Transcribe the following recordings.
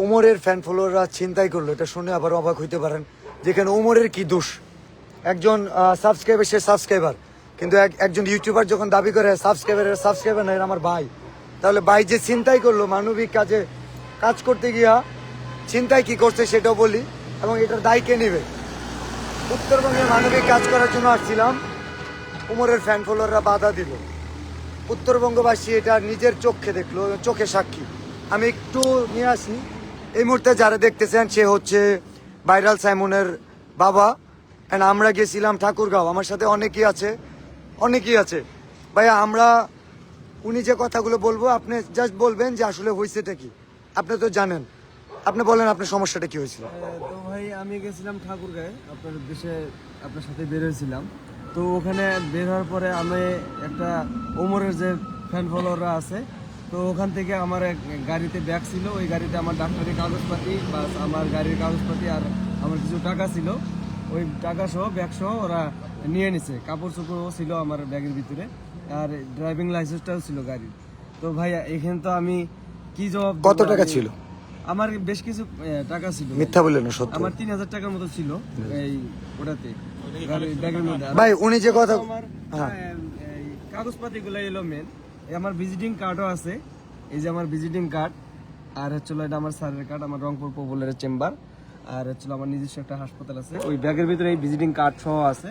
উমরের ফ্যান ফলোয়াররা ছিনতাই করল, এটা শুনে আবার অবাক হইতে পারেন যেখানে উমরের কি দোষ? একজন সাবস্ক্রাইবার সে সাবস্ক্রাইবার কিন্তু এক- একজন ইউটিউবার যখন দাবি করে সাবস্ক্রাইবারের সাবস্ক্রাইবার না আমার ভাই। তাহলে ভাই যে ছিনতাই করল, মানবিক কাজে, কাজ করতে গিয়া ছিনতাই কি করছে সেটাও বলি, এবং এটার দায় কে নেবে? উত্তরবঙ্গে মানবিক কাজ করার জন্য আসছিলাম, উমরের ফ্যান ফলোয়াররা বাধা দিল। উত্তরবঙ্গবাসী এটা নিজের চোখে দেখল, চোখে সাক্ষী। আমি একটু নিয়ে আসি। এই মুহূর্তে যারা দেখতেছেন, সে হচ্ছে ভাইরাল সাইমনের বাবা। অ্যান্ড আমরা গেছিলাম ঠাকুরগাঁও। আমার সাথে অনেকেই আছে। অনেকেই আছে। ভাইয়া, আমরা, উনি যে কথাগুলো বলব, আপনি জাস্ট বলবেন যে আসলে হয়েছেটা কি। আপনি তো জানেন। আপনি বলেন আপনার সমস্যাটা কি হয়েছিল। তো ভাই, আমি গেছিলাম ঠাকুরগাঁয়ে। আপনার দেশে আপনার সাথে বের হয়েছিলাম। তো ওখানে বের হওয়ার পরে আমি একটা ওমরের যে ফ্যান ফলোয়াররা আছে তো ওখান থেকে আমার এক গাড়িতে ব্যাগ ছিল ওই গাড়িতে আমার ডাক্তারি কাগজপাতি বা আমার গাড়ির কাগজপাতি আর আমার কিছু টাকা ছিল। ওই টাকা সহ ব্যাগ সহ ওরা নিয়ে নিছে। কাপড় চোপড়ও ছিল আমার ব্যাগের ভিতরে আর ড্রাইভিং লাইসেন্সটাও ছিল গাড়ির। তো ভাই এখানে তো আমি কি জবাব কত টাকা ছিল? আমার বেশ কিছু টাকা ছিল। মিথ্যা বললেন না সত্য। আমার তিন হাজার টাকার মতো ছিল এই ওটাতে। ব্যাগের মধ্যে। ভাই উনি যে কথা আমার হ্যাঁ। এই কাগজপাতি গুলো এলো মেন আমার ভিজিটিং কার্ডও আছে। এই যে আমার ভিজিটিং কার্ড আর হচ্ছিল এটা আমার স্যারের কার্ড আমার রংপুর পপুলারের চেম্বার আর হচ্ছিল আমার নিজস্ব একটা হাসপাতাল আছে। ওই ব্যাগের ভিতরে এই ভিজিটিং কার্ড সহ আছে।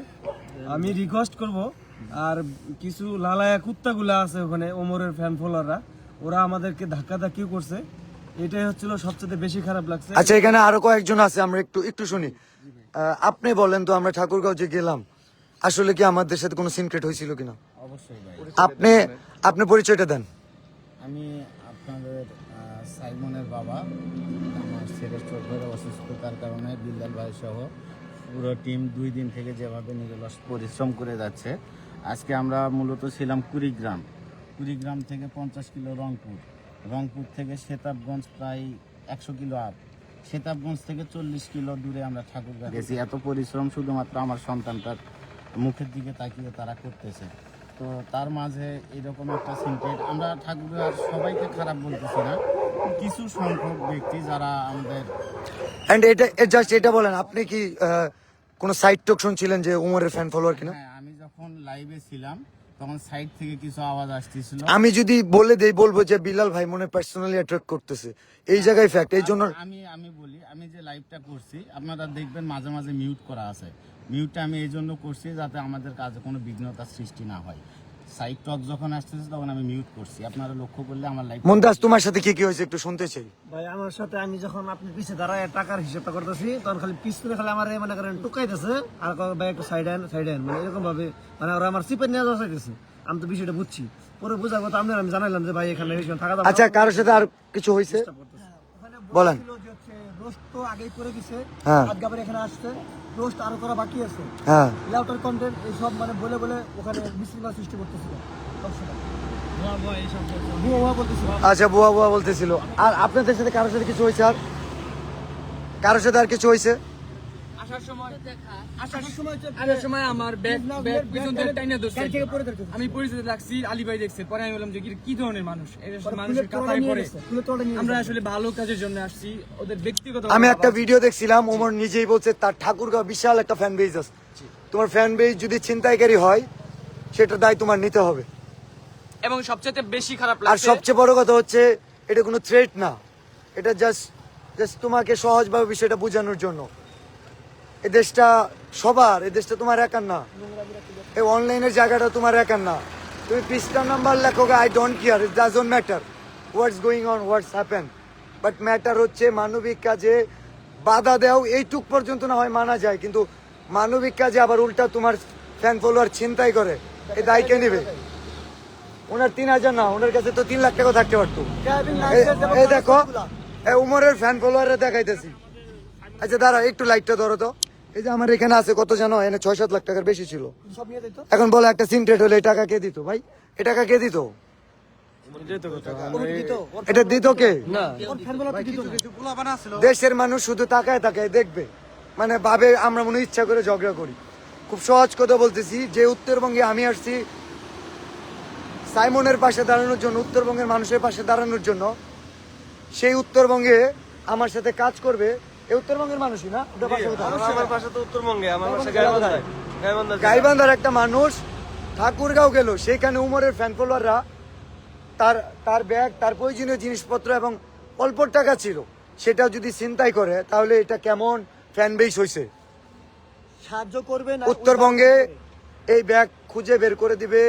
আমি রিকোয়েস্ট করব আর কিছু লালায়া কুত্তাগুলা আছে ওখানে ওমরের ফ্যান ফলোয়াররা ওরা আমাদেরকে ধাক্কা ধাক্কিও করছে। এটাই হচ্ছিল সবচেয়ে বেশি খারাপ লাগছে। আচ্ছা এখানে আরও কয়েকজন আছে আমরা একটু একটু শুনি। আপনি বলেন তো আমরা ঠাকুরগাঁও যে গেলাম আসলে কি আমাদের সাথে কোনো সিনক্রেট হয়েছিল কিনা? অবশ্যই আপনি আপনি পরিচয়টা দেন। আমি আপনাদের সাইমনের বাবা। আমার ছেলের চোখ ধরে অসুস্থতার কারণে বিল্লাল ভাই সহ পুরো টিম দুই দিন থেকে যেভাবে নিরলস পরিশ্রম করে যাচ্ছে আজকে আমরা মূলত ছিলাম কুড়িগ্রাম। কুড়িগ্রাম থেকে পঞ্চাশ কিলো রংপুর। রংপুর থেকে সেতাবগঞ্জ প্রায় একশো কিলো আপ। সেতাবগঞ্জ থেকে চল্লিশ কিলো দূরে আমরা ঠাকুরগাঁ গেছি এত পরিশ্রম শুধুমাত্র আমার সন্তানটার মুখের দিকে তাকিয়ে তারা করতেছে। তো তার মাঝে এরকম একটা সিনক্রেট আমরা ঠাকুরগাঁর সবাইকে খারাপ বলতেছি না। কিছু সংখ্যক ব্যক্তি যারা আমাদের এন্ড এটা জাস্ট এটা বলেন আপনি কি কোন কোনো সাইড টক শুনছিলেন যে উমরের ফ্যান ফলোয়ার কিনা? হ্যাঁ আমি যখন লাইভে ছিলাম তখন সাইড থেকে কিছু আওয়াজ আসতেছিল। আমি যদি বলে দেই বলব যে বিলাল ভাই মনে পার্সোনালি অ্যাট্রাক্ট করতেছে। এই জায়গায় ফ্যাক্ট এই জন্য আমি আমি বলি আমি যে লাইভটা করছি আপনারা দেখবেন মাঝে মাঝে মিউট করা আছে। মিউটটা আমি এই জন্য করছি যাতে আমাদের কাজে কোনো বিঘ্নতার সৃষ্টি না হয়। সাইড টক যখন আসতেছে তখন আমি মিউট করছি। আপনারা লক্ষ্য করলে আমার লাইভ মন্দাজ তোমার সাথে কি কি হয়েছে একটু শুনতে চাই। ভাই আমার সাথে আমি যখন আপনি পিছে দাঁড়ায় টাকার হিসাবটা করতেছি তখন খালি পিছনে খালি আমার মনে করেন টুকাইতেছে আর ভাই একটু সাইড হ্যান্ড সাইড হ্যান্ড মানে এরকম ভাবে মানে ওরা আমার সিপে নিয়ে যাওয়া চাইতেছে আমি তো বিষয়টা বুঝছি। পরে বুঝার কথা আপনার আমি জানাইলাম যে ভাই এখানে এখানে থাকা আচ্ছা কারোর সাথে আর কিছু হয়েছে? বলেন। রোস্ট তো আগেই করে দিছে। হ্যাঁ। আজকে আবার এখানে আসছে রোস্ট আরও করা বাকি আছে। হ্যাঁ। লেউটার কন্টেন্ট এইসব মানে বলে বলে ওখানে বিশৃঙ্খলা সৃষ্টি করতেছিল। আচ্ছা বুয়া বুয়া বলতেছিল। আর আপনাদের সাথে কারোর সাথে কিছু হয়েছে আর? কারোর সাথে আর কিছু হয়েছে? আসার সময় আসার সময় আসার সময় আমার ব্যাগ ব্যাগ ব্যাগ- পিছন থেকে টাইনা ধরছে। গাড়ি থেকে পড়ে ধরছে। আমি পরিচিত লাগছি আলী ভাই দেখছে। পরে আমি বললাম যে কি- ধরনের মানুষ? মানুষের কাতায় পড়ে। আমরা আসলে ভালো কাজের জন্য আসছি। ওদের ব্যক্তিগত আমি একটা ভিডিও দেখছিলাম ওমর নিজেই বলছে তার ঠাকুরগাঁও বিশাল একটা ফ্যান বেজ আছে তোমার ফ্যান বেজ যদি ছিনতাইকারী হয় সেটার দায় তোমার নিতে হবে। এবং সবচেয়ে বেশি খারাপ আর সবচেয়ে বড় কথা হচ্ছে এটা কোনো থ্রেট না। এটা জাস্ট জাস্ট তোমাকে সহজভাবে বিষয়টা বোঝানোর জন্য। এই দেশটা সবার এই দেশটা তোমার একার না। এই অনলাইনের জায়গাটা তোমার একার না। তুমি পৃষ্ঠা নাম্বার লেখো I don't care it doesn't matter what's going on what's happen but matter হচ্ছে মানবিক কাজে বাধা দেও এইটুক পর্যন্ত না হয় মানা যায়। কিন্তু মানবিক কাজে আবার উল্টা তোমার ফ্যান ফলোয়ার ছিনতাই করে এই দায় কে নেবে? ওনার তিন হাজার না, ওনার কাছে তো তিন লাখ টাকা থাকতে পারতো। এই- দেখো উমরের ফ্যান ফলোয়ারে দেখাইতেছি। আচ্ছা দাঁড়া একটু লাইটটা ধরো তো। এই যে আমার এখানে আছে কত জানো? এনে ছয় সাত লাখ টাকার বেশি ছিল। সব নিয়ে দিত? এখন বলো একটা সিনটেট হলে এই টাকা কে দিত ভাই? এ টাকা কে দিত? দিত? এটা দিত কে। দেশের মানুষ শুধু তাকায় তাকায় দেখবে। মানে ভাবে আমরা মনে ইচ্ছা করে ঝগড়া করি। খুব সহজ কথা বলতেছি যে উত্তরবঙ্গে আমি আসছি সাইমনের পাশে দাঁড়ানোর জন্য উত্তরবঙ্গের মানুষের পাশে দাঁড়ানোর জন্য সেই উত্তরবঙ্গে আমার সাথে কাজ করবে এ উত্তরবঙ্গের মানুষই না? ওটা পাশে কোথায়? আমার বাসা তো উত্তরবঙ্গে আমার বাসা গাইবান্ধায় গাইবান্ধা। গাইবান্ধার একটা মানুষ ঠাকুরগাঁও গেল সেখানে উমরের ফ্যান ফলোয়াররা তার তার ব্যাগ তার প্রয়োজনীয় জিনিসপত্র এবং অল্প টাকা ছিল সেটা যদি চিন্তাই করে তাহলে এটা কেমন ফ্যান বেস হয়েছে সাহায্য করবে না? উত্তরবঙ্গে এই ব্যাগ খুঁজে বের করে দিবে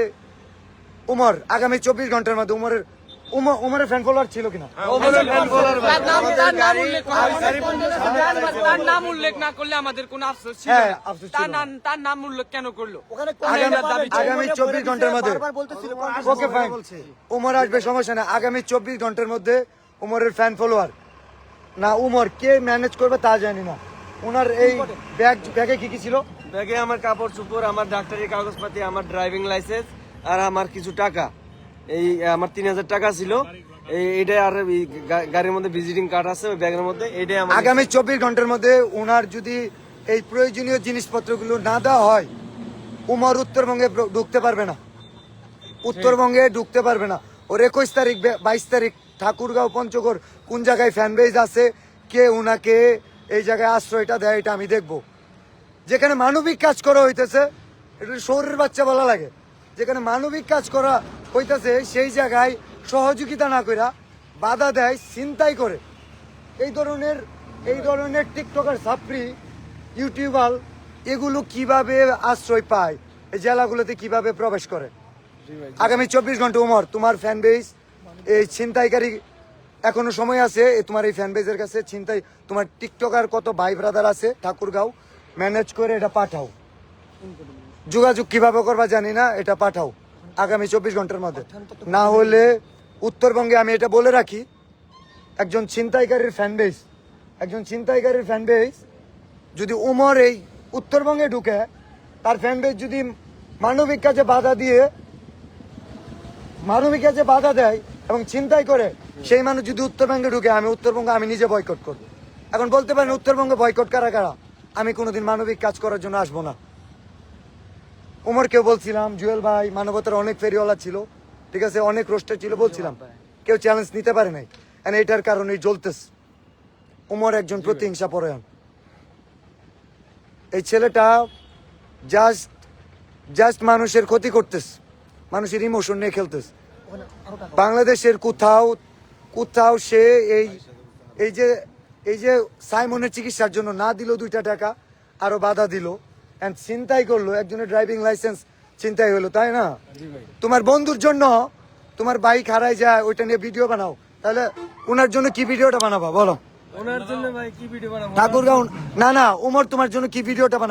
উমর। আগামী চব্বিশ ঘণ্টার মধ্যে উমরের উমর উমরের ফ্যান ফলোয়ার ছিল কিনা। তার নাম- উল্লেখ না করলে আমাদের কোনো আফসোস ছিল হ্যাঁ, তার নাম তার নাম উল্লেখ কেন করল? আগামী চব্বিশ ঘণ্টার মধ্যে ওকে ফাইন উমর আসবে সমস্যা না আগামী চব্বিশ ঘণ্টার মধ্যে উমরের ফ্যান ফলোয়ার না উমর কে ম্যানেজ করবে তা জানি না। ওনার এই ব্যাগ ব্যাগে কি কি ছিল? ব্যাগে আমার কাপড় চোপড় আমার ডাক্তারি কাগজপাতি আমার ড্রাইভিং লাইসেন্স আর আমার কিছু টাকা। এই, আমার তিন হাজার টাকা ছিল। এই এইটা আর গাড়ির মধ্যে ভিজিটিং কার্ড আছে, ওই ব্যাগের মধ্যে, এইটাই আমার। আগামী চব্বিশ ঘণ্টার মধ্যে ওনার যদি এই প্রয়োজনীয় জিনিসপত্রগুলো না দেওয়া হয়, উমর উত্তরবঙ্গে ঢুকতে পারবে না। উত্তরবঙ্গে ঢুকতে পারবে না। ওর একুশ তারিখ বাইশ তারিখ, ঠাকুরগাঁও, পঞ্চগড়, কোন জায়গায় ফ্যান বেজ আছে, কে উনাকে এই জায়গায় আশ্রয়টা দেয়, এটা আমি দেখব। যেখানে মানবিক কাজ করা হইতেছে, এটা শহরের বাচ্চা বলা লাগে। যেখানে মানবিক কাজ করা হইতেছে সেই জায়গায় সহযোগিতা না কইরা বাধা দেয় চিন্তাই করে। এই ধরনের এই ধরনের টিকটকার সাপ্রি ইউটিউবার এগুলো কীভাবে আশ্রয় পায়? এই জেলাগুলোতে কীভাবে প্রবেশ করে? আগামী চব্বিশ ঘণ্টা উমর তোমার ফ্যান বেস এই ছিনতাইকারী এখনও সময় আছে এ তোমার এই ফ্যান বেজের কাছে ছিনতাই তোমার টিকটকার কত ভাই ব্রাদার আছে ঠাকুরগাঁও ম্যানেজ করে এটা পাঠাও। যোগাযোগ কীভাবে করবা জানি না এটা পাঠাও। আগামী চব্বিশ ঘণ্টার মধ্যে। না হলে উত্তরবঙ্গে আমি এটা বলে রাখি, একজন ছিনতাইকারীর ফ্যান বেস একজন ছিনতাইকারীর ফ্যান বেস যদি উমর এই উত্তরবঙ্গে ঢুকে, তার ফ্যান বেস যদি মানবিক কাজে বাধা দিয়ে, মানবিক কাজে বাধা দেয় এবং চিন্তাই করে, সেই মানুষ যদি উত্তরবঙ্গে ঢুকে, আমি উত্তরবঙ্গে আমি নিজে বয়কট করব। এখন বলতে পারেন উত্তরবঙ্গে বয়কট কারা কারা? আমি কোনোদিন মানবিক কাজ করার জন্য আসব না। উমরকেও বলছিলাম জুয়েল ভাই মানবতার অনেক ফেরিওয়ালা ছিল ঠিক আছে অনেক রোস্টার ছিল বলছিলাম। কেউ চ্যালেঞ্জ নিতে পারে নাই। এটার কারণে জ্বলতেছে। উমর একজন প্রতিহিংসা পরায়ণ। এই ছেলেটা জাস্ট জাস্ট মানুষের ক্ষতি করতেছে। মানুষের ইমোশন নিয়ে খেলতেছে। বাংলাদেশের কোথাও কোথাও সে এই এই যে এই যে সাইমনের চিকিৎসার জন্য না দিল দুইটা টাকা আরও বাধা দিল। চিন্তাই করল একজনের ড্রাইভিং লাইসেন্স চিন্তাই হলো তাই না? তোমার বন্ধুর জন্য তোমার বাইক হারাই যায় ওইটা নিয়ে ভিডিও বানাও। তাহলে ওনার জন্য কি ভিডিওটা বানাবা বলো? ওনার জন্য ভাই কি ভিডিও বানাবো? ঠাকুরগাঁও না না উমর তোমার জন্য কি ভিডিওটা বানাবে?